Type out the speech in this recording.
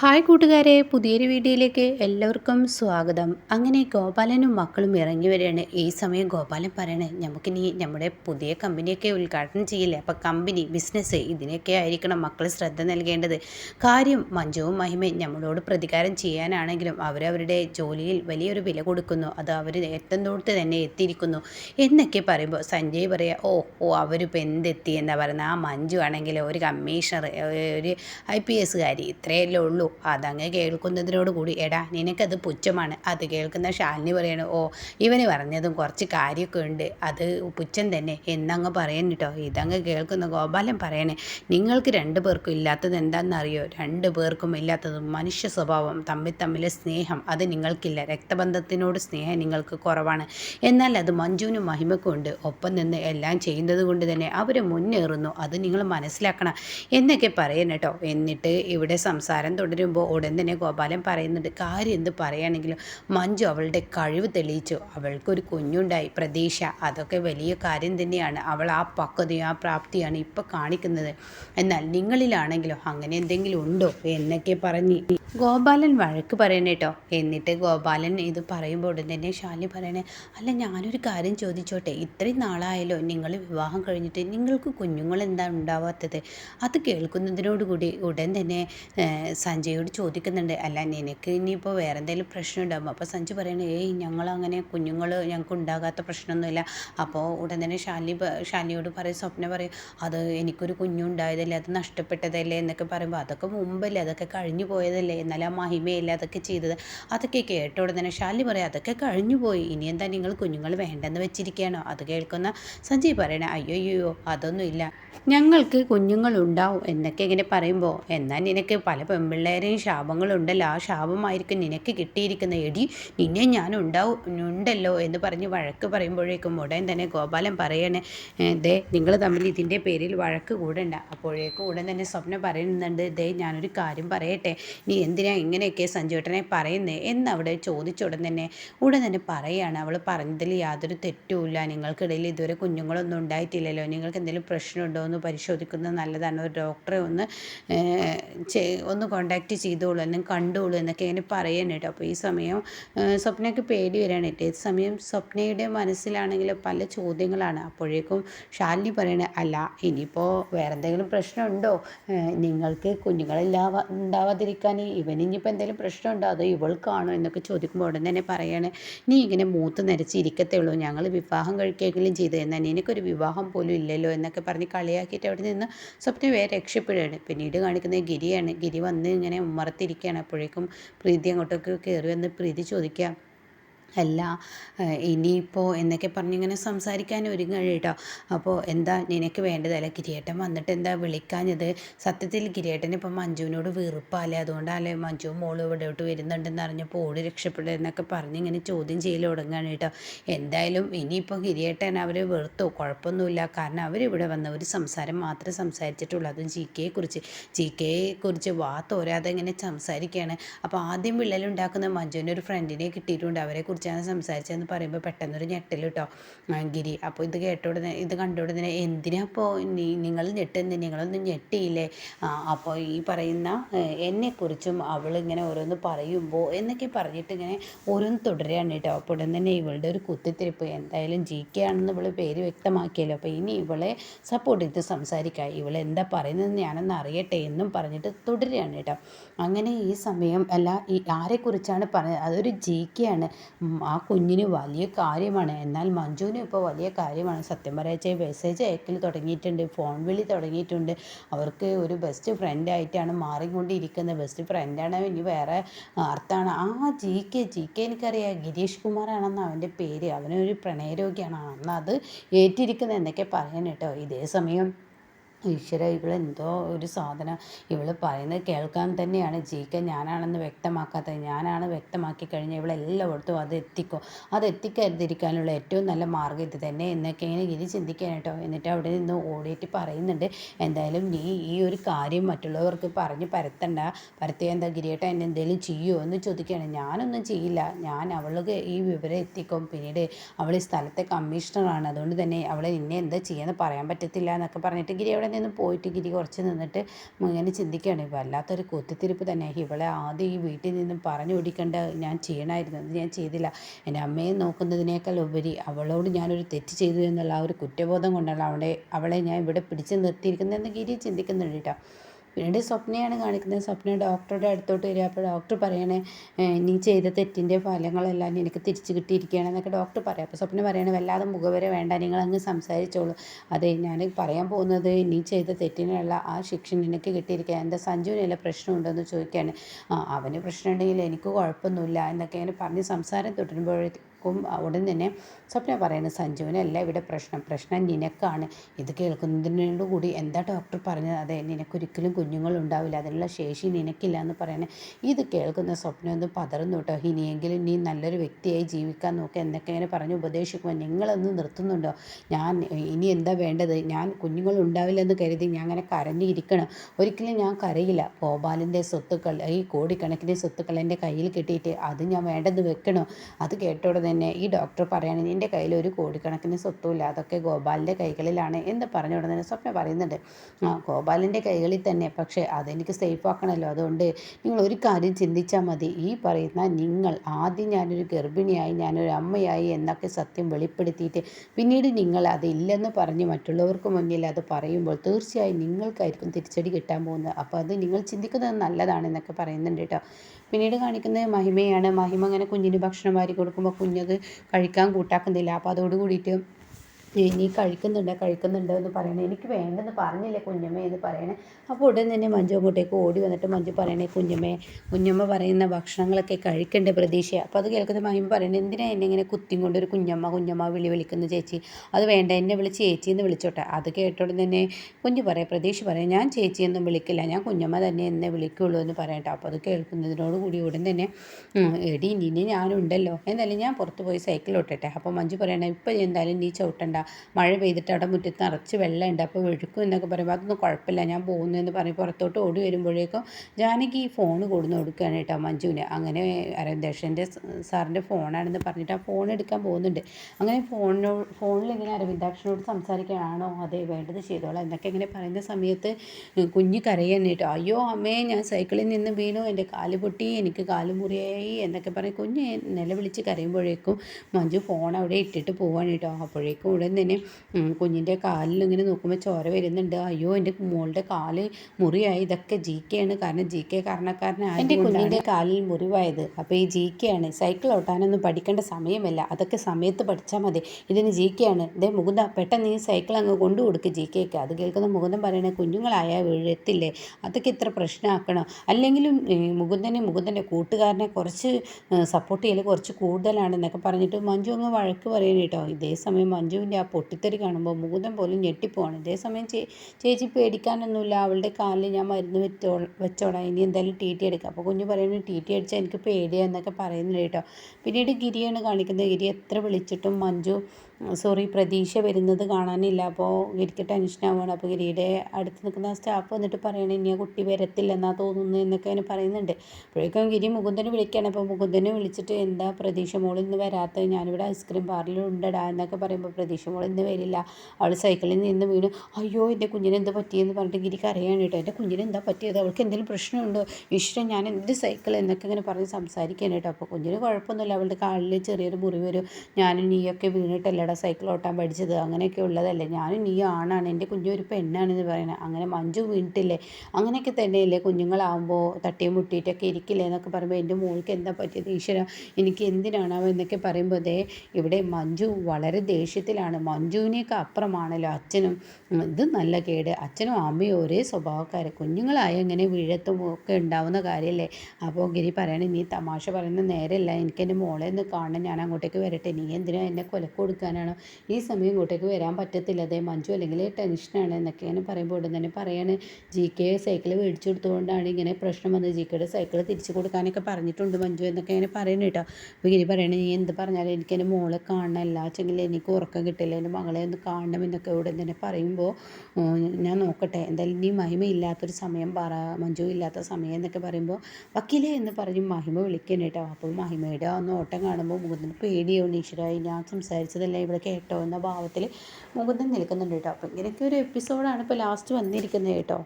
Hi കൂട്ടുകാരെ പുതിയൊരു വീഡിയോയിലേക്ക് എല്ലാവർക്കും സ്വാഗതം. അങ്ങനെ ഗോപാലനും മക്കളും ഇറങ്ങി വരികയാണ്. ഈ സമയം ഗോപാലൻ പറയണേ നമുക്കിനി നമ്മുടെ പുതിയ കമ്പനിയൊക്കെ ഉദ്ഘാടനം ചെയ്യില്ലേ? അപ്പോൾ കമ്പനി ബിസിനസ് ഇതിനൊക്കെ ആയിരിക്കണം മക്കൾ ശ്രദ്ധ നൽകേണ്ടത്. കാര്യം മഞ്ജുവും മഹിമയും നമ്മളോട് പ്രതികാരം ചെയ്യാനാണെങ്കിലും അവരവരുടെ ജോലിയിൽ വലിയൊരു വില കൊടുക്കുന്നു. അത് അവർ എത്തുന്നോടത്ത് തന്നെ എത്തിയിരിക്കുന്നു. എന്നൊക്കെ പറയുമ്പോൾ സഞ്ജയ് പറയുക ഓ ഓ അവരിപ്പോൾ എന്തെത്തി? എന്നാ പറയുന്നത് ആ മഞ്ജു ആണെങ്കിൽ ഒരു കമ്മീഷണർ ഒരു ഐ പി എസ്സുകാരി ഇത്രയല്ലേ ഉള്ളൂ. അതങ്ങ് കേൾക്കുന്നതിനോടുകൂടി എടാ നിനക്കത് പുച്ഛമാണ്. അത് കേൾക്കുന്ന ശാലിനി പറയണു ഓ ഇവന് പറഞ്ഞതും കുറച്ച് കാര്യമൊക്കെ ഉണ്ട്. അത് പുച്ഛം തന്നെ. എന്നങ്ങ് പറയണം കേട്ടോ ഇതങ്ങ് കേൾക്കുന്ന ഗോപാലൻ പറയണേ നിങ്ങൾക്ക് രണ്ടു പേർക്കും ഇല്ലാത്തത് എന്താണെന്നറിയോ? രണ്ടു പേർക്കും ഇല്ലാത്തത് മനുഷ്യ സ്വഭാവം തമ്മിൽ തമ്മിലെ സ്നേഹം. അത് നിങ്ങൾക്കില്ല. രക്തബന്ധത്തിനോട് സ്നേഹം നിങ്ങൾക്ക് കുറവാണ്. എന്നാൽ അത് മഞ്ജുവിനും മഹിമക്കും ഉണ്ട്. ഒപ്പം നിന്ന് എല്ലാം ചെയ്യുന്നത് കൊണ്ട് തന്നെ അവർ മുന്നേറുന്നു. അത് നിങ്ങൾ മനസ്സിലാക്കണം. എന്നൊക്കെ പറയുന്നു കേട്ടോ എന്നിട്ട് ഇവിടെ സംസാരം തുടരുമ്പോൾ ഉടൻ തന്നെ ഗോപാലൻ പറയുന്നുണ്ട് കാര്യം എന്ത് പറയുകയാണെങ്കിലും മഞ്ജു അവളുടെ കഴിവ് തെളിയിച്ചു. അവൾക്കൊരു കുഞ്ഞുണ്ടായി. പ്രതീക്ഷ. അതൊക്കെ വലിയ കാര്യം തന്നെയാണ്. അവൾ ആ പക്വതയും ആ പ്രാപ്തിയാണ് ഇപ്പോൾ കാണിക്കുന്നത്. എന്നാൽ നിങ്ങളിലാണെങ്കിലോ അങ്ങനെ എന്തെങ്കിലും ഉണ്ടോ? എന്നൊക്കെ പറഞ്ഞ് ഗോപാലൻ വഴക്ക് പറയണേ കേട്ടോ എന്നിട്ട് ഗോപാലൻ ഇത് പറയുമ്പോൾ ഉടൻ തന്നെ ശാലി പറയണേ അല്ല ഞാനൊരു കാര്യം ചോദിച്ചോട്ടെ. ഇത്രയും നാളായല്ലോ നിങ്ങൾ വിവാഹം കഴിഞ്ഞിട്ട് നിങ്ങൾക്ക് കുഞ്ഞുങ്ങൾ എന്താ ഉണ്ടാവാത്തത്? അത് കേൾക്കുന്നതിനോടുകൂടി ഉടൻ തന്നെ സഞ്ജയോട് ചോദിക്കുന്നുണ്ട് അല്ല നിനക്ക് ഇനിയിപ്പോൾ വേറെ എന്തെങ്കിലും പ്രശ്നം ഉണ്ടാകും അപ്പോൾ സഞ്ജു പറയുന്നത് ഏയ് ഞങ്ങളങ്ങനെ കുഞ്ഞുങ്ങൾ ഞങ്ങൾക്ക് ഉണ്ടാകാത്ത പ്രശ്നമൊന്നുമില്ല. അപ്പോൾ ഉടൻ തന്നെ ശാലി ശാലിയോട് പറയും സ്വപ്ന പറയും അത് എനിക്കൊരു കുഞ്ഞുണ്ടായതല്ലേ അത് നഷ്ടപ്പെട്ടതല്ലേ? എന്നൊക്കെ പറയുമ്പോൾ അതൊക്കെ മുമ്പല്ലേ അതൊക്കെ കഴിഞ്ഞു പോയതല്ലേ എന്നാൽ ആ മഹിമയല്ലേ അതൊക്കെ ചെയ്തത്? അതൊക്കെ കേട്ട ഉടൻ തന്നെ ശാലി പറയും അതൊക്കെ കഴിഞ്ഞു പോയി ഇനി എന്താ നിങ്ങൾ കുഞ്ഞുങ്ങൾ വേണ്ടെന്ന് വെച്ചിരിക്കുകയാണോ അത് കേൾക്കുന്ന സഞ്ജയ് പറയണേ അയ്യോ അയ്യോ അതൊന്നുമില്ല ഞങ്ങൾക്ക് കുഞ്ഞുങ്ങളുണ്ടാവും എന്നൊക്കെ ഇങ്ങനെ പറയുമ്പോൾ എന്നാൽ നിനക്ക് പല പെൺപിള്ളേരെയും ശാപങ്ങളുണ്ടല്ലോ. ആ ശാപമായിരിക്കും നിനക്ക് കിട്ടിയിരിക്കുന്ന എടി. നിന്നെ ഞാൻ ഉണ്ടാവും ഉണ്ടല്ലോ എന്ന് പറഞ്ഞ് വഴക്ക് പറയുമ്പോഴേക്കും ഉടൻ തന്നെ ഗോപാലൻ പറയണേ ദേ നിങ്ങൾ തമ്മിൽ ഇതിന്റെ പേരിൽ വഴക്ക് കൂടണ്ട. അപ്പോഴേക്കും ഉടൻ തന്നെ സ്വപ്നം പറയുന്നുണ്ട് ദേ ഞാനൊരു കാര്യം പറയട്ടെ. നീ എന്തിനാ ഇങ്ങനെയൊക്കെ സഞ്ജുവേട്ടനെ അവിടെ ചോദിച്ച ഉടൻ തന്നെ ഉടൻ തന്നെ പറയുകയാണ് അവൾ പറഞ്ഞതിൽ യാതൊരു തെറ്റുമില്ല നിങ്ങൾക്കിടയിൽ ഇതുവരെ കുഞ്ഞുങ്ങളൊന്നും ഉണ്ടായിട്ടില്ലല്ലോ. നിങ്ങൾക്ക് എന്തെങ്കിലും പ്രശ്നമുണ്ടോ എന്ന് പരിശോധിക്കുന്നത് നല്ലതാണ്. ഒരു ഡോക്ടറെ ഒന്ന് ഒന്ന് കോണ്ടാക്ട് ചെയ്തോളൂ എന്നും കണ്ടോളൂ എന്നൊക്കെ ഇങ്ങനെ പറയണം കേട്ടോ. അപ്പോൾ ഈ സമയം സ്വപ്നയ്ക്ക് പേടി വരാണ് ഏത് സമയം സ്വപ്നയുടെ മനസ്സിലാണെങ്കിൽ പല ചോദ്യങ്ങളാണ്. അപ്പോഴേക്കും ശാലിനി പറയണേ അല്ല ഇനിയിപ്പോൾ വേറെ എന്തെങ്കിലും പ്രശ്നമുണ്ടോ നിങ്ങൾക്ക് കുഞ്ഞുങ്ങളില്ലാ ഉണ്ടാവാതിരിക്കാൻ ഇവൻ ഇനിയിപ്പോൾ എന്തെങ്കിലും പ്രശ്നമുണ്ടോ? അതോ ഇവൾക്കാണോ? എന്നൊക്കെ ചോദിക്കുമ്പോൾ ഉടൻ തന്നെ പറയണേ നീ ഇങ്ങനെ മൂത്ത് നരച്ച് ഇരിക്കത്തേ ഉള്ളൂ ഞങ്ങൾ വിവാഹം കഴിക്കുകയെങ്കിലും ചെയ്തു എന്നാൽ നിനക്കൊരു വിവാഹം പോലും ഇല്ലല്ലോ എന്നൊക്കെ പറഞ്ഞ് കളിയാക്കിയിട്ട് അവിടെ നിന്ന് സ്വപ്നം വേറെ രക്ഷപ്പെടുകയാണ്. പിന്നീട് കാണിക്കുന്നത് ഗിരിയാണ്. ഗിരി വന്ന് ഇങ്ങനെ ഉമ്മറത്തിരിക്കുകയാണ്. അപ്പോഴേക്കും പ്രീതി അങ്ങോട്ടേക്ക് കയറി വന്ന് പ്രീതി ചോദിക്കുക അല്ല ഇനിയിപ്പോൾ എന്നൊക്കെ പറഞ്ഞിങ്ങനെ സംസാരിക്കാൻ ഒരുങ്ങുകയാണ് കേട്ടോ. അപ്പോൾ എന്താ നിനക്ക് വേണ്ടതല്ല കിരിയേട്ടൻ വന്നിട്ട് എന്താ വിളിക്കാഞ്ഞത്? സത്യത്തിൽ കിരിയേട്ടൻ ഇപ്പം മഞ്ജുവിനോട് വെറുപ്പല്ലേ? അതുകൊണ്ടല്ലേ മഞ്ജു മോൾ ഇവിടോട്ട് വരുന്നുണ്ടെന്ന് അറിഞ്ഞപ്പോൾ ഓടി രക്ഷപ്പെടുക എന്നൊക്കെ പറഞ്ഞ് ഇങ്ങനെ ചോദ്യം ചെയ്യൽ തുടങ്ങുകയാണ് കേട്ടോ. എന്തായാലും ഇനിയിപ്പോൾ കിരിയേട്ടൻ അവരെ വെറുത്തോ. കുഴപ്പമൊന്നുമില്ല. കാരണം അവരിവിടെ വന്ന ഒരു സംസാരം മാത്രമേ സംസാരിച്ചിട്ടുള്ളൂ. അതും ജി കെയെ കുറിച്ച് ജി കെയെ കുറിച്ച് വാ തോരാതെ ഇങ്ങനെ സംസാരിക്കുകയാണ്. അപ്പോൾ ആദ്യം വിള്ളലുണ്ടാക്കുന്ന മഞ്ജുവിന്റെ ഒരു ഫ്രണ്ടിനെ കിട്ടിയിട്ടുണ്ട്. അവരെ കുറിച്ചാണ് സംസാരിച്ചതെന്ന് പറയുമ്പോൾ പെട്ടെന്നൊരു ഞെട്ടൽ കേട്ടോ ഗിരി. അപ്പോൾ ഇത് കേട്ട ഉടനെ ഇത് കണ്ട ഉടനെ എന്തിനാ അപ്പോൾ നിങ്ങൾ ഞെട്ടുന്നത് നിങ്ങളൊന്നും ഞെട്ടിയില്ലേ? അപ്പോൾ ഈ പറയുന്ന എന്നെക്കുറിച്ചും അവളിങ്ങനെ ഓരോന്ന് പറയുമ്പോൾ എന്നൊക്കെ പറഞ്ഞിട്ട് ഇങ്ങനെ ഓരോന്ന് തുടരുകയാണ് കേട്ടോ. അപ്പോൾ ഉടൻ തന്നെ ഇവളുടെ ഒരു കുത്തിത്തിരിപ്പ് എന്തായാലും ജി കെ ആണെന്ന് ഇവൾ പേര് വ്യക്തമാക്കിയല്ലോ. അപ്പോൾ ഇനി ഇവളെ സപ്പോർട്ട് ചെയ്ത് സംസാരിക്കുക ഇവൾ എന്താ പറയുന്നതെന്ന് ഞാനൊന്ന് അറിയട്ടെ എന്നും പറഞ്ഞിട്ട് തുടരുകയാണ് കേട്ടോ. അങ്ങനെ ഈ സമയം അല്ല ഈ ആരെക്കുറിച്ചാണ് പറഞ്ഞത്? അതൊരു ജി കെ ആണ്. ആ കുഞ്ഞിന് വലിയ കാര്യമാണ്. എന്നാൽ മഞ്ജുവിന് ഇപ്പോൾ വലിയ കാര്യമാണ്. സത്യം പറയാച്ചാൽ മെസ്സേജ് അയക്കൽ തുടങ്ങിയിട്ടുണ്ട് ഫോൺ വിളി തുടങ്ങിയിട്ടുണ്ട്. അവർക്ക് ഒരു ബെസ്റ്റ് ഫ്രണ്ടായിട്ടാണ് മാറിക്കൊണ്ടിരിക്കുന്നത്. ബെസ്റ്റ് ഫ്രണ്ടാണ് ഇനി വേറെ അർത്ഥമാണ് ആ ജി കെ ജി കെ എനിക്കറിയാം. ഗിരീഷ് കുമാറാണെന്ന് അവന്റെ പേര്. അവനൊരു പ്രണയരോഗിയാണ്. അന്ന് അത് ഏറ്റിരിക്കുന്നത് എന്നൊക്കെ പറയാൻ കേട്ടോ. ഇതേ സമയം ഈശ്വര ഇവളെന്തോ ഒരു സാധനം. ഇവൾ പറയുന്നത് കേൾക്കാൻ തന്നെയാണ്. ജീക്ക ഞാനാണെന്ന് വ്യക്തമാക്കാത്തത് ഞാനാണ് വ്യക്തമാക്കി കഴിഞ്ഞാൽ ഇവളെല്ലായിടത്തും അത് എത്തിക്കും. അത് എത്തിക്കരുതിരിക്കാനുള്ള ഏറ്റവും നല്ല മാർഗം ഇത് തന്നെ എന്നൊക്കെ ഇങ്ങനെ ഗിരി ചിന്തിക്കാൻ കേട്ടോ. എന്നിട്ട് അവിടെ നിന്ന് ഓടിയിട്ട് പറയുന്നുണ്ട് എന്തായാലും നീ ഈ ഒരു കാര്യം മറ്റുള്ളവർക്ക് പറഞ്ഞ് പരത്തണ്ട. പരത്തിയ എന്താ ഗിരിയേട്ട എന്നെ എന്തെങ്കിലും ചെയ്യുമോ എന്ന് ചോദിക്കുകയാണ്. ഞാനൊന്നും ചെയ്യില്ല. ഞാൻ അവൾക്ക് ഈ വിവരം എത്തിക്കും. പിന്നീട് അവൾ ഈ സ്ഥലത്തെ കമ്മീഷണറാണ്. അതുകൊണ്ട് തന്നെ അവളെ നിന്നെ എന്താ ചെയ്യാന്ന് പറയാൻ പറ്റത്തില്ല എന്നൊക്കെ പറഞ്ഞിട്ട് ഗിരി അവിടെ അവിടെ നിന്ന് പോയിട്ട് ഗിരി കുറച്ച് നിന്നിട്ട് ഇങ്ങനെ ചിന്തിക്കുകയാണ്. വല്ലാത്തൊരു കുത്തിത്തിരിപ്പ് തന്നെയാണ് ഇവളെ ആദ്യം ഈ വീട്ടിൽ നിന്നും പറഞ്ഞു ഓടിക്കേണ്ട ഞാൻ ചെയ്യണമായിരുന്നു അത് ഞാൻ ചെയ്തില്ല. എന്റെ അമ്മയെ നോക്കുന്നതിനേക്കാൾ ഉപരി അവളോട് ഞാനൊരു തെറ്റ് ചെയ്തു എന്നുള്ള ആ ഒരു കുറ്റബോധം കൊണ്ടാണ് അവളെ അവളെ ഞാൻ ഇവിടെ പിടിച്ചു നിർത്തിയിരിക്കുന്നതെന്ന് ഗിരി ചിന്തിക്കുന്നുണ്ട് കേട്ടോ. പിന്നീട് സ്വപ്നയാണ് കാണിക്കുന്നത്. സ്വപ്ന ഡോക്ടറുടെ അടുത്തോട്ട് വരിക. അപ്പോൾ ഡോക്ടർ പറയണേ നീ ചെയ്ത തെറ്റിന്റെ ഫലങ്ങളെല്ലാം നിനക്ക് തിരിച്ചു കിട്ടിയിരിക്കുകയാണ് എന്നൊക്കെ ഡോക്ടർ പറയാം. അപ്പോൾ സ്വപ്ന പറയണേ വല്ലാതെ മുഖവരെ വേണ്ട നിങ്ങൾ അങ്ങ് സംസാരിച്ചോളൂ. അതെ ഞാൻ പറയാൻ പോകുന്നത് നീ ചെയ്ത തെറ്റിനുള്ള ആ ശിക്ഷ നിനക്ക് കിട്ടിയിരിക്കുക എന്താ സഞ്ജുവിനല്ല പ്രശ്നമുണ്ടെന്ന് ചോദിക്കുകയാണ്. ആ അവന് പ്രശ്നമുണ്ടെങ്കിൽ എനിക്ക് കുഴപ്പമൊന്നുമില്ല എന്നൊക്കെ ഇങ്ങനെ പറഞ്ഞ് സംസാരം തുടരുമ്പോഴേക്കും ഉടൻ തന്നെ സ്വപ്ന പറയുന്നത് സഞ്ജുവിനല്ല ഇവിടെ പ്രശ്നം. പ്രശ്നം നിനക്കാണ്. ഇത് കേൾക്കുന്നതിനോട് കൂടി എന്താ ഡോക്ടർ പറഞ്ഞത്? അതെ നിനക്കൊരിക്കലും കുഞ്ഞുങ്ങൾ ഉണ്ടാവില്ല. അതിനുള്ള ശേഷി നിനക്കില്ല എന്ന് പറയുന്നത് ഇത് കേൾക്കുന്ന സ്വപ്നം ഒന്ന് പതറുന്നു കേട്ടോ. ഇനിയെങ്കിലും നീ നല്ലൊരു വ്യക്തിയായി ജീവിക്കാൻ നോക്കുക എന്നൊക്കെ ഇങ്ങനെ പറഞ്ഞ് ഉപദേശിക്കുമ്പോൾ നിങ്ങളൊന്ന് നിർത്തുന്നുണ്ടോ? ഞാൻ ഇനി എന്താ വേണ്ടത്? ഞാൻ കുഞ്ഞുങ്ങൾ ഉണ്ടാവില്ല എന്ന് കരുതി ഞാൻ അങ്ങനെ കരഞ്ഞിരിക്കണം. ഒരിക്കലും ഞാൻ കരയില്ല. ഗോപാലിന്റെ സ്വത്തുക്കൾ ഈ കോടിക്കണക്കിന്റെ സ്വത്തുക്കൾ എന്റെ കയ്യിൽ കിട്ടിയിട്ട് അത് ഞാൻ വേണ്ടെന്ന് വെക്കണോ? അത് കേട്ടോടെ തന്നെ ഈ ഡോക്ടർ പറയാണ് നിന്റെ കയ്യിൽ ഒരു കോടിക്കണക്കിന് സ്വത്തുമില്ല അതൊക്കെ ഗോപാലിന്റെ കൈകളിലാണ് എന്ന് പറഞ്ഞ ഉടനെ തന്നെ സ്വപ്ന പറയുന്നുണ്ട്. ആ ഗോപാലിന്റെ കൈകളിൽ തന്നെ പക്ഷേ അതെനിക്ക് സേഫ് ആക്കണമല്ലോ. അതുകൊണ്ട് നിങ്ങൾ ഒരു കാര്യം ചിന്തിച്ചാൽ മതി. ഈ പറയുന്ന നിങ്ങൾ ആദ്യം ഞാനൊരു ഗർഭിണിയായി ഞാനൊരു അമ്മയായി എന്നൊക്കെ സത്യം വെളിപ്പെടുത്തിയിട്ട് പിന്നീട് നിങ്ങൾ അതില്ലെന്ന് പറഞ്ഞ് മറ്റുള്ളവർക്ക് മുന്നിൽ അത് പറയുമ്പോൾ തീർച്ചയായും നിങ്ങൾക്കായിരിക്കും തിരിച്ചടി കിട്ടാൻ പോകുന്നത്. അപ്പോൾ അത് നിങ്ങൾ ചിന്തിക്കുന്നത് നല്ലതാണെന്നൊക്കെ പറയുന്നുണ്ട് കേട്ടോ. പിന്നീട് കാണിക്കുന്നത് മഹിമയാണ്. മഹിമ ഇങ്ങനെ കുഞ്ഞിന് ഭക്ഷണം വാരി കൊടുക്കുമ്പോൾ കുഞ്ഞത് കഴിക്കാൻ കൂട്ടാക്കുന്നില്ല. അപ്പോൾ അതോട് കൂടിയിട്ട് നീ കഴിക്കുന്നുണ്ട് കഴിക്കുന്നുണ്ട് എന്ന് പറയണേ. എനിക്ക് വേണ്ടെന്ന് പറഞ്ഞില്ലേ കുഞ്ഞമ്മേ എന്ന് പറയണേ. അപ്പോൾ ഉടൻ തന്നെ മഞ്ജു അങ്ങോട്ടേക്ക് ഓടി വന്നിട്ട് മഞ്ജു പറയണേ കുഞ്ഞമ്മേ കുഞ്ഞമ്മ പറയുന്ന ഭക്ഷണങ്ങളൊക്കെ കഴിക്കേണ്ട പ്രതീക്ഷ. അപ്പോൾ അത് കേൾക്കുന്ന മഹിമ പറയണേ എന്തിനാ എന്നെ ഇങ്ങനെ കുത്തിയും കൊണ്ട് ഒരു കുഞ്ഞമ്മ കുഞ്ഞമ്മ വിളി വിളിക്കുന്നു ചേച്ചി? അത് വേണ്ട എന്നെ വിളിച്ച് ചേച്ചി എന്ന് വിളിച്ചോട്ടെ. അത് കേട്ടോടെ തന്നെ കുഞ്ഞു പറയാം പ്രതീക്ഷ പറയാം ഞാൻ ചേച്ചിയൊന്നും വിളിക്കില്ല ഞാൻ കുഞ്ഞമ്മ തന്നെ എന്നെ വിളിക്കുള്ളൂ എന്ന് പറയട്ടെ. അപ്പോൾ അത് കേൾക്കുന്നതിനോട് കൂടി ഉടൻ തന്നെ എടി ഇനി ഞാനുണ്ടല്ലോ. എന്തായാലും ഞാൻ പുറത്ത് പോയി സൈക്കിൾ ഓട്ടട്ടെ. അപ്പോൾ മഞ്ജു പറയണേ ഇപ്പോൾ എന്തായാലും നീ ചവിട്ടണ്ട മഴ പെയ്തിട്ട് അവിടെ മുറ്റത്ത് നിറച്ച് വെള്ളമുണ്ട്. അപ്പോൾ ഒഴുക്കും എന്നൊക്കെ പറയുമ്പോൾ അതൊന്നും കുഴപ്പമില്ല. ഞാൻ പോകുന്നു എന്ന് പറഞ്ഞ് പുറത്തോട്ട് ഓടി വരുമ്പോഴേക്കും ജാനകി ഈ ഫോൺ കൊടുന്ന് കൊടുക്കുകയാണ് കേട്ടോ മഞ്ജുവിന്. അങ്ങനെ അരവിന്ദേഷന്റെ സാറിന്റെ ഫോണാണെന്ന് പറഞ്ഞിട്ട് ആ ഫോൺ എടുക്കാൻ പോകുന്നുണ്ട്. അങ്ങനെ ഫോണിനോ ഫോണിൽ ഇങ്ങനെ അരവിന്ദാക്ഷനോട് സംസാരിക്കുകയാണോ? അതെ വേണ്ടത് ചെയ്തോളാം എന്നൊക്കെ ഇങ്ങനെ പറയുന്ന സമയത്ത് കുഞ്ഞ് കരയാണ് കേട്ടോ. അയ്യോ അമ്മേ ഞാൻ സൈക്കിളിൽ നിന്ന് വീണു. എന്റെ കാൽ പൊട്ടി. എനിക്ക് കാൽ മുറിയായി എന്നൊക്കെ പറഞ്ഞ് കുഞ്ഞ് നിലവിളിച്ച് കരയുമ്പോഴേക്കും മഞ്ജു ഫോൺ അവിടെ ഇട്ടിട്ട് പോവാണ് കേട്ടോ. അപ്പോഴേക്കും ഉടൻ തന്നെ കുഞ്ഞിന്റെ കാലിൽ ഇങ്ങനെ നോക്കുമ്പോൾ ചോര വരുന്നുണ്ട്. അയ്യോ എന്റെ മോളുടെ കാൽ മുറിയായി. ഇതൊക്കെ ജി കെ ആണ്. കാരണം ജി കെ കാരണക്കാരനായി എന്റെ കുഞ്ഞിന്റെ കാലിൽ മുറിവായത്. അപ്പോൾ ഈ ജി കെ ആണ്. സൈക്കിൾ ഓട്ടാനൊന്നും പഠിക്കേണ്ട സമയമല്ല. അതൊക്കെ സമയത്ത് പഠിച്ചാൽ മതി. ഇതിന് ജി കെ ആണ്. ഇതേ മുകുന്ദ പെട്ടെന്ന് ഈ സൈക്കിൾ അങ്ങ് കൊണ്ടു കൊടുക്കുക ജി കെക്ക് അത് കേൾക്കുന്ന മുകുന്ദൻ പറയണേ കുഞ്ഞുങ്ങളായ വീഴത്തില്ലേ? അതൊക്കെ ഇത്ര പ്രശ്നമാക്കണം അല്ലെങ്കിലും മുകുന്ദനെ മുകുന്ദന്റെ കൂട്ടുകാരനെ കുറച്ച് സപ്പോർട്ട് ചെയ്യൽ കുറച്ച് കൂടുതലാണെന്നൊക്കെ പറഞ്ഞിട്ട് മഞ്ജു അങ്ങ് വഴക്ക് പറയണേട്ടോ ഇതേ സമയം മഞ്ജുവിന്റെ ആ പൊട്ടിത്തെറി കാണുമ്പോൾ ഭൂതം പോലും ഞെട്ടിപ്പോവാണ്. അതേസമയം ചേ ചേച്ചി പേടിക്കാനൊന്നുമില്ല. അവളുടെ കാലിൽ ഞാൻ മരുന്ന് വെച്ചോ വെച്ചോടാ ഇനി എന്തായാലും ടി ടി എടുക്കാം. അപ്പോൾ കുഞ്ഞു പറയുന്നു ടി ടി അടിച്ചാൽ എനിക്ക് പേടിയാന്നൊക്കെ പറയുന്നുണ്ട് കേട്ടോ. പിന്നീട് ഗിരിയാണ് കാണിക്കുന്നത്. ഗിരി എത്ര വിളിച്ചിട്ടും മഞ്ജു സോറി പ്രതീക്ഷ വരുന്നത് കാണാനില്ല. അപ്പോൾ ഗിരിക്ക് ടെൻഷനാവുകയാണ് അപ്പോൾ ഗിരിയുടെ അടുത്ത് നിൽക്കുന്ന സ്റ്റാഫ് വന്നിട്ട് പറയണ ഇനി ആ കുട്ടി വരത്തില്ലെന്നാ തോന്നുന്നു എന്നൊക്കെ അവന് പറയുന്നുണ്ട്. അപ്പോഴേക്കും ഗിരി മുകുന്ദനെ വിളിക്കുകയാണ് അപ്പോൾ മുകുന്ദനെ വിളിച്ചിട്ട് എന്താ പ്രതീക്ഷ മോൾ ഇന്ന് വരാത്തത്? ഞാനിവിടെ ഐസ്ക്രീം പാർലറുണ്ടടാ എന്നൊക്കെ പറയുമ്പോൾ പ്രതീക്ഷ മോൾ ഇന്ന് വരില്ല. അവൾ സൈക്കിളിൽ നിന്ന് വീണ് അയ്യോ എന്റെ കുഞ്ഞിന് എന്താ പറ്റിയെന്ന് പറഞ്ഞിട്ട് ഗിരിക്ക് അറിയാൻ കേട്ടോ. എന്റെ കുഞ്ഞിന് എന്താ പറ്റിയത്? അവൾക്ക് എന്തെങ്കിലും പ്രശ്നമുണ്ടോ? ഈശ്വരൻ ഞാൻ എന്ത് സൈക്കിൾ എന്നൊക്കെ ഇങ്ങനെ പറഞ്ഞ് സംസാരിക്കാൻ കേട്ടോ. അപ്പോൾ കുഞ്ഞിന് കുഴപ്പമൊന്നുമില്ല. അവളുടെ കാലിൽ ചെറിയൊരു മുറിവ് വരും. ഞാനും നീയൊക്കെ വീണിട്ടല്ല എടാ സൈക്കിൾ ഓട്ടാൻ പഠിച്ചത് അങ്ങനെയൊക്കെ ഉള്ളതല്ലേ? ഞാനും നീ ആണാണ്. എന്റെ കുഞ്ഞു ഒരു പെണ്ണാണെന്ന് പറയുന്നത് അങ്ങനെ മഞ്ജു വീണിട്ടില്ലേ? അങ്ങനെയൊക്കെ തന്നെയല്ലേ കുഞ്ഞുങ്ങളാവുമ്പോൾ തട്ടിയും മുട്ടിയിട്ടൊക്കെ ഇരിക്കില്ലേ എന്നൊക്കെ പറയുമ്പോൾ എന്റെ മോൾക്ക് എന്താ പറ്റിയത്? ഈശ്വര എനിക്ക് എന്തിനാണ് എന്നൊക്കെ പറയുമ്പോൾ അതേ ഇവിടെ മഞ്ജു വളരെ ദേഷ്യത്തിലാണ്. മഞ്ജുവിനെയൊക്കെ അപ്പുറമാണല്ലോ അച്ഛനും. ഇത് നല്ല കേട്. അച്ഛനും അമ്മയും ഒരേ സ്വഭാവക്കാർ കുഞ്ഞുങ്ങളായ ഇങ്ങനെ വീഴത്തും ഒക്കെ ഉണ്ടാവുന്ന കാര്യമല്ലേ അപ്പോൾ ഗിരി പറയണേ നീ തമാശ പറയുന്ന നേരമല്ല എനിക്ക് എന്റെ മോളെ ഒന്ന് കാണണം. ഞാൻ അങ്ങോട്ടേക്ക് വരട്ടെ. നീ എന്തിനാ എന്നെ കൊലക്ക് കൊടുക്കാനാണോ ഈ സമയം ഇങ്ങോട്ടേക്ക് വരാൻ പറ്റത്തില്ല. അതേ മഞ്ജു അല്ലെങ്കിൽ ടെൻഷനാണ് എന്നൊക്കെയാണ് പറയുമ്പോൾ ഉടൻ തന്നെ പറയാണ്. ജി കെ സൈക്കിൾ മേടിച്ചു കൊടുത്തുകൊണ്ടാണ് ഇങ്ങനെ പ്രശ്നം വന്നത്. ജി കെയുടെ സൈക്കിൾ തിരിച്ചു കൊടുക്കാനൊക്കെ പറഞ്ഞിട്ടുണ്ട് മഞ്ജു എന്നൊക്കെ ഇങ്ങനെ പറയുന്നത് കേട്ടോ. അപ്പോൾ ഇനി പറയണേ നീ എന്ത് പറഞ്ഞാലും എനിക്ക് എന്റെ മോളെ കാണണം. വെച്ചെങ്കിൽ എനിക്ക് ഉറക്കം കിട്ടില്ല. എന്റെ മകളെ ഒന്ന് കാണണം എന്നൊക്കെ ഉടൻ തന്നെ പറയുമ്പോൾ ഞാൻ നോക്കട്ടെ. എന്തായാലും നീ മഹിമ ഇല്ലാത്തൊരു സമയം പറ. മഞ്ജു ഇല്ലാത്ത സമയം എന്നൊക്കെ പറയുമ്പോൾ വക്കീലേ എന്ന് പറഞ്ഞ് മഹിമ വിളിക്കണേട്ടോ അപ്പോൾ മഹിമയുടെ ഒന്ന് ഓട്ടം കാണുമ്പോൾ മുഖത്തിന് പേടിയാവും. ഈശ്വരായി ഞാൻ സംസാരിച്ചതല്ലേ ഇവിടെ കേട്ടോ എന്ന ഭാവത്തിൽ മുകുന്ദൻ നിൽക്കുന്നുണ്ട് കേട്ടോ. അപ്പോൾ ഇങ്ങനെയൊക്കെ ഒരു എപ്പിസോഡാണ് ഇപ്പോൾ ലാസ്റ്റ് വന്നിരിക്കുന്നത് കേട്ടോ.